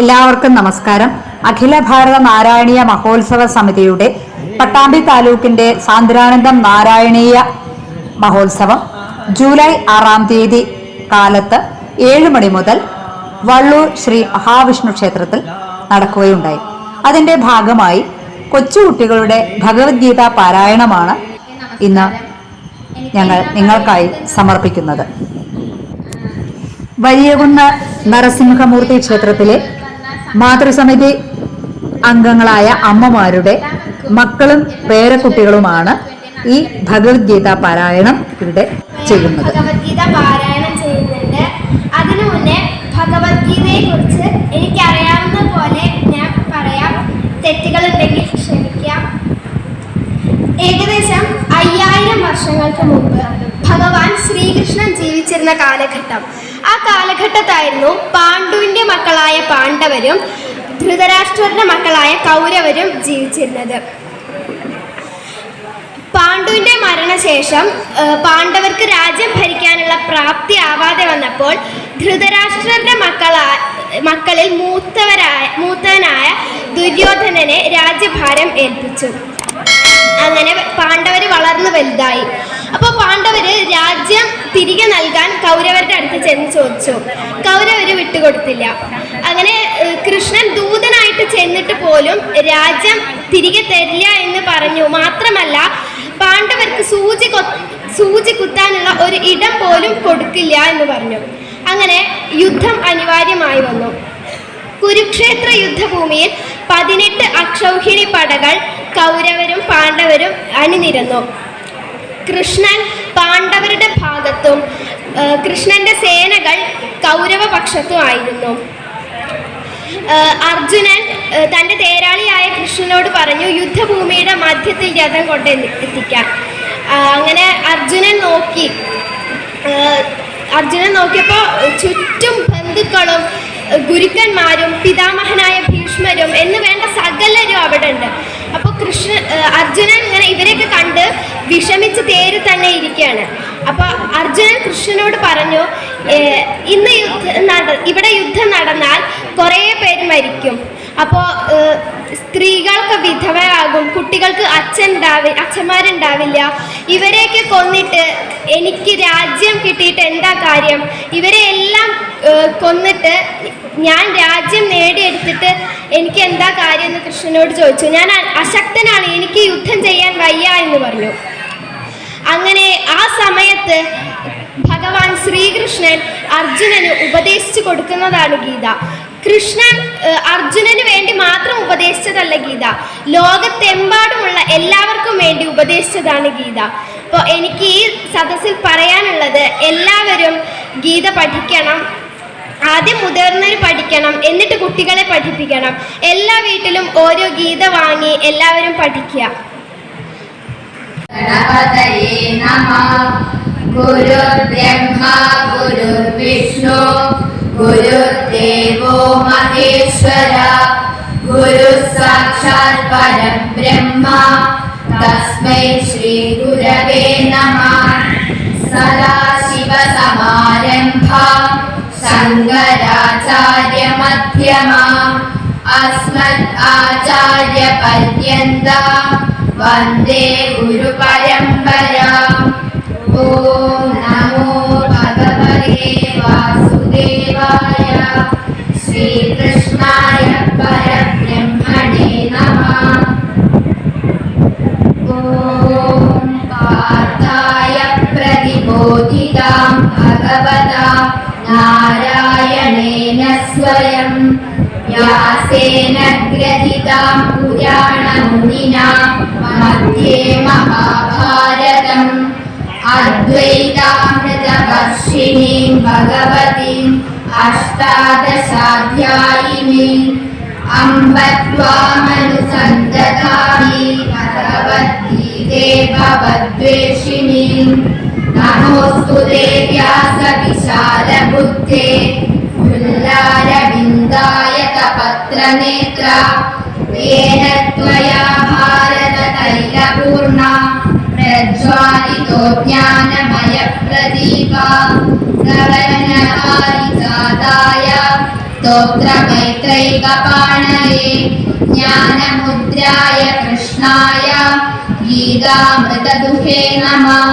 എല്ലാവർക്കും നമസ്കാരം. അഖില ഭാരത നാരായണീയ മഹോത്സവ സമിതിയുടെ പട്ടാമ്പി താലൂക്കിന്റെ സാന്ദ്രാനന്ദം നാരായണീയ മഹോത്സവം ജൂലൈ ആറാം തീയതി കാലത്ത് ഏഴ് മണി മുതൽ വള്ളൂർ ശ്രീ മഹാവിഷ്ണു ക്ഷേത്രത്തിൽ നടക്കുകയുണ്ടായി. അതിന്റെ ഭാഗമായി കൊച്ചുകുട്ടികളുടെ ഭഗവത്ഗീത പാരായണമാണ് ഇന്ന് ഞങ്ങൾ നിങ്ങൾക്കായി സമർപ്പിക്കുന്നത്. വലിയകുന്ന് നരസിംഹമൂർത്തി ക്ഷേത്രത്തിലെ മാതൃസമിതി അംഗങ്ങളായ അമ്മമാരുടെ മക്കളും പേരക്കുട്ടികളുമാണ് ഈ ഭഗവത്ഗീത പാരായണം ഇവിടെ ചെയ്യുന്നത്. ഭഗവത്ഗീത പാരായണം ചെയ്യുന്നുണ്ട്. അതിനു മുന്നേ ഭഗവത്ഗീതയെ കുറിച്ച് എനിക്കറിയാവുന്ന പോലെ ഞാൻ പറയാം. തെറ്റുകളുണ്ടെങ്കിൽ ക്ഷമിക്കാം. ഏകദേശം അയ്യായിരം വർഷങ്ങൾക്ക് മുമ്പ് ഭഗവാൻ ശ്രീകൃഷ്ണൻ ജീവിച്ചിരുന്ന കാലഘട്ടം ആ കാലഘട്ടത്തായിരുന്നു പാണ്ഡുവിന്റെ മക്കളായ പാണ്ഡവരും ധൃതരാഷ്ട്രരുടെ മക്കളായ കൗരവരും ജീവിച്ചിരുന്നത്. പാണ്ഡുവിന്റെ മരണശേഷം പാണ്ഡവർക്ക് രാജ്യം ഭരിക്കാനുള്ള പ്രാപ്തി ആവാതെ വന്നപ്പോൾ ധൃതരാഷ്ട്രരുടെ മക്കളാ മക്കളിൽ മൂത്തവരായ മൂത്തവനായ ദുര്യോധനനെ രാജ്യഭാരം ഏൽപ്പിച്ചു. അങ്ങനെ പാണ്ഡവർ വളർന്നു വലുതായി. അപ്പോൾ പാണ്ഡവര് രാജ്യം തിരികെ നൽകാൻ കൗരവരുടെ അടുത്ത് ചെന്ന് ചോദിച്ചു. കൗരവര് വിട്ടുകൊടുത്തില്ല. അങ്ങനെ കൃഷ്ണൻ ദൂതനായിട്ട് ചെന്നിട്ട് പോലും രാജ്യം തിരികെ തരില്ല എന്ന് പറഞ്ഞു. മാത്രമല്ല പാണ്ഡവർക്ക് സൂചി സൂചി കുത്താനുള്ള ഒരു ഇടം പോലും കൊടുക്കില്ല എന്ന് പറഞ്ഞു. അങ്ങനെ യുദ്ധം അനിവാര്യമായി വന്നു. കുരുക്ഷേത്ര യുദ്ധഭൂമിയിൽ പതിനെട്ട് അക്ഷൗഹിണി പടകൾ കൗരവരും പാണ്ഡവരും അണിനിരന്നു. കൃഷ്ണൻ പാണ്ഡവരുടെ ഭാഗത്തും കൃഷ്ണന്റെ സേനകൾ കൗരവപക്ഷത്തും ആയിരുന്നു. ആ, അർജുനൻ തന്റെ തേരാളിയായ കൃഷ്ണനോട് പറഞ്ഞു യുദ്ധഭൂമിയുടെ മധ്യത്തിൽ രഥം കൊണ്ട് എത്തിക്കാം അങ്ങനെ അർജുനൻ നോക്കി അർജുനൻ നോക്കിയപ്പോൾ ചുറ്റും ബന്ധുക്കളും ഗുരുക്കന്മാരും പിതാമഹനായ ഭീഷ്മരും എന്ന് വേണ്ട സകലരും അവിടെ ഉണ്ട്. അപ്പോൾ കൃഷ്ണ അർജുനൻ ഇങ്ങനെ ഇവരെയൊക്കെ കണ്ട് വിഷമിച്ച് തേര് തന്നെ ഇരിക്കുകയാണ്. അപ്പൊ അർജുനൻ കൃഷ്ണനോട് പറഞ്ഞു "ഏ, ഇന്ന് യുദ്ധം ഇവിടെ യുദ്ധം നടന്നാൽ കുറേ പേര് മരിക്കും. അപ്പോൾ സ്ത്രീകൾക്ക് വിധവയാകും കുട്ടികൾക്ക് അച്ഛൻ ഉണ്ടാവി അച്ഛന്മാരുണ്ടാവില്ല. ഇവരെയൊക്കെ കൊന്നിട്ട് എനിക്ക് രാജ്യം കിട്ടിയിട്ട് എന്താ കാര്യം? ഇവരെ എല്ലാം കൊന്നിട്ട് ഞാൻ രാജ്യം നേടിയെടുത്തിട്ട് എനിക്ക് എന്താ കാര്യം? എന്ന് കൃഷ്ണനോട് ചോദിച്ചു. ഞാൻ അശക്തനാണ്. എനിക്ക് യുദ്ധം ചെയ്യാൻ വയ്യ എന്ന് പറഞ്ഞു. അങ്ങനെ ആ സമയത്ത് ഭഗവാൻ ശ്രീകൃഷ്ണൻ അർജുനന് ഉപദേശിച്ചു കൊടുക്കുന്നതാണ് ഗീത. കൃഷ്ണൻ അർജുനന് വേണ്ടി മാത്രം ഉപദേശിച്ചതല്ല ഗീത. ലോകത്തെമ്പാടുമുള്ള എല്ലാവർക്കും വേണ്ടി ഉപദേശിച്ചതാണ് ഗീത. അപ്പോൾ എനിക്ക് ഈ സദസ്സിൽ പറയാനുള്ളത് എല്ലാവരും ഗീത പഠിക്കണം ആദ്യം മുതിർന്നവർ പഠിക്കണം എന്നിട്ട് കുട്ടികളെ പഠിപ്പിക്കണം. എല്ലാ വീട്ടിലും ഓരോ ഗീത വാങ്ങി എല്ലാവരും പഠിക്കുക. ഗണപതയേ നമ. ഗുരുർബ്രഹ്മ ഗുരുർവിഷ്ണു ഗുരുദേവോ മഹേശ്വര. ഗുരു സാക്ഷാത് പരം ബ്രഹ്മ. തസ്മൈ ശ്രീ ഗുരവേ നമ. സദാശിവ സമാരംഭ. ശങ്കരാചാര്യ മധ്യമ. അസ്മദ് ആചാര്യ പര്യന്ത. വന്ദേ ഗുരു പരമ്പര. ഓം നമോ ഭഗവതേ വാസുദേവായ. ശ്രീകൃഷ്ണായ പരബ്രഹ്മണേ നമ. ഓം പാർത്ഥായ പ്രതിബോധിതാം ഭഗവതാ നാരായണേന സ്വയം. വ്യാസേന ഗ്രഹിതാം പുരാണമുനിനാ मध्ये महाभारतम् अद्वैतामृतवर्षिणीं भगवतीम् अष्टादशाध्यायिनीम् अम्ब त्वामनुसन्दधामि भगवद्गीते भवद्वेषिणीम् नमोऽस्तु ते व्यासविशालबुद्धे फुल्लारविन्दाय कपत्रनेत्रा येन त्वया भारततैलपूर्णा प्रज्वालितो ज्ञानमयप्रदीपा सवर्णकारिजाताय स्तोत्रमैत्रैकपाणये ज्ञानमुद्राय कृष्णाय गीतामृतदुहे नमः।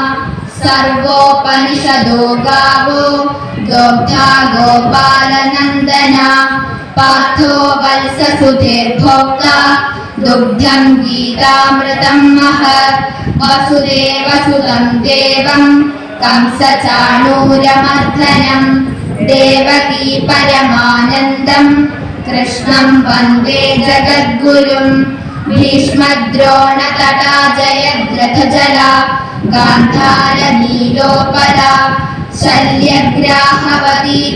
सर्वोपनिषदो गावो दोग्धा गोपालनन्दना पार्थो वत्ससुधेर्भोक्ता गीतामृतं महत् वसुदेवसुतं देवं कंसचाणूरमर्दनम् देवकी परमानन्दं कृष्णं वन्दे जगद्गुरुं।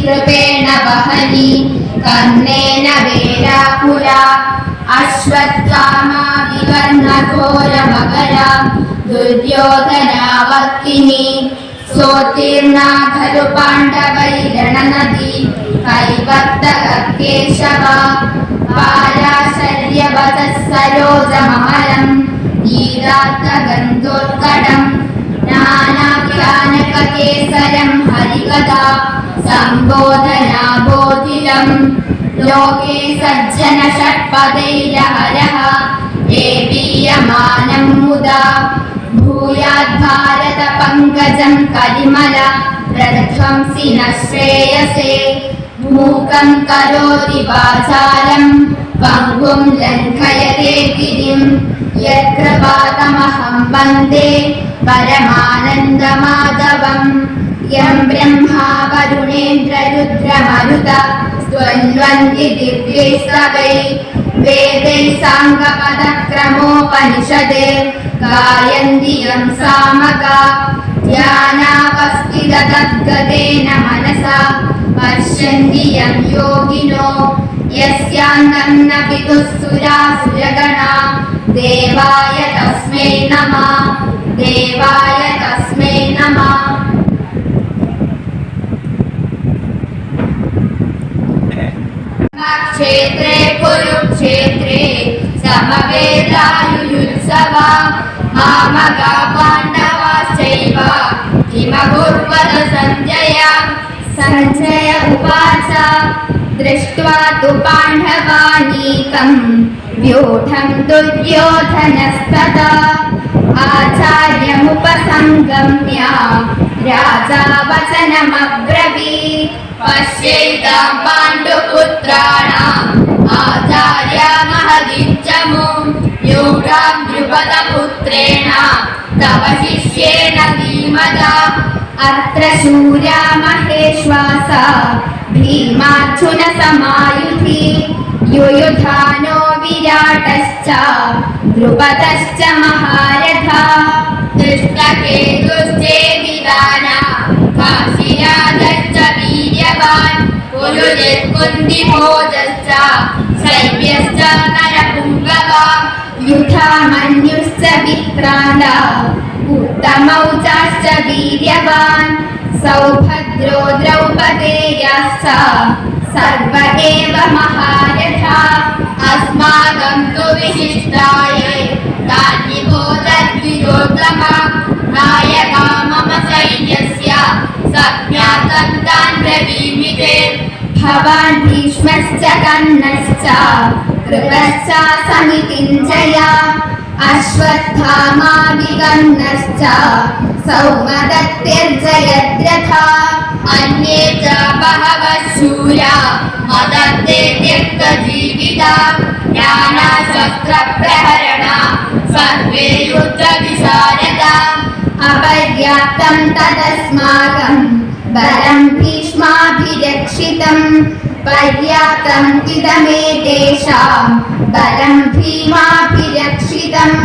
कृपेण वहनी कर्णेन वेराकुला अश्वत्थामा विवर्णघोरमकरा दुर्योधनावर्तिनी सोत्तीर्णा खलु पाण्डवैरणनदी कैवर्तकेशवा पाराशर्यवतः सरोजमहरम् गीतार्थगन्धोत्कटम् नानाख्यानककेसरं हरिकथा सम्बोधनाबोधिरम् लोके सज्जन षट्पदैरहरः देवीयमानं मुदा भूयाद्भारत पङ्कजं कलिमल प्रध्वंसि न श्रेयसे। मूकं करोति वाचालं पङ्गुं लङ्घयते गिरिं यत्कृपातमहं वन्दे परमानन्दमाधवम्। यं ब्रह्मा वरुणेन्द्ररुद्रमरुत द्वन्द्वन्ति दिव्यैस्तवै वेदैः साङ्गपदक्रमोपनिषदे गायन्ति यं सामगा ध्यानावस्थिततद्गतेन मनसा पश्यन्ति यं योगिनो यस्यान्तं न पितुः देवाय तस्मै नमः देवाय तस्मै नमः क्षेत्रे कुरुक्षेत्रे समवेदायुयुत्सवा मामगा पाण्डवाश्चैव किमकुर्वत सञ्जय सञ्जय उवाच दृष्ट्वा तु पाण्डवानीकम् व्यूढं दुर्योधनस्तदा। आचार्यमुपसङ्गम्य राजा वचनमब्रवीत् पश्यैतां पाण्डुपुत्राणाम् आचार्य महदिच्छमु यूढां द्रुपदपुत्रेण तव शिष्येण धीमता अत्र शूरा महेश्वासा भीमार्जुनसमायुधि യുയുധാനോ വിരാടശ്ച ധ്രുപതശ്ച മഹാരഥ ദുഷ്ടകേതുശ്ചേവിദാന കാശിരാജശ്ച വീര്യവാൻ കുരുജത്കുന്തിഭോജശ്ച ശൈവ്യശ്ച നരപുംഗവ യുധാമന്യുശ്ച വിക്രാന്ത ഉത്തമൗചാശ്ച വീര്യവാൻ സൗഭദ്രോ ദ്രൗപദേയാശ്ച സർവ ഏവ മഹാ अस्माकं तु विशिष्टाये तान्निबोधद्विजोत्तम नायका मम सैन्यस्य सज्ञातं तान् ब्रवीमिते भवान् भीष्मश्च कर्णश्च कृपश्च अश्वत्थामा विकर्णश्च सौमदत्तिर्जयद्रथा अन्ये च बहवः शूरा मदत्ते त्यक्तजीविता ज्ञानशस्त्रप्रहरणा सर्वे युद्धविशारदा अपर्याप्तं तदस्माकं बलं भीष्माभिरक्षितम् पर्याप्तं इदमे तेषां बलं भीमाभिरक्षितम्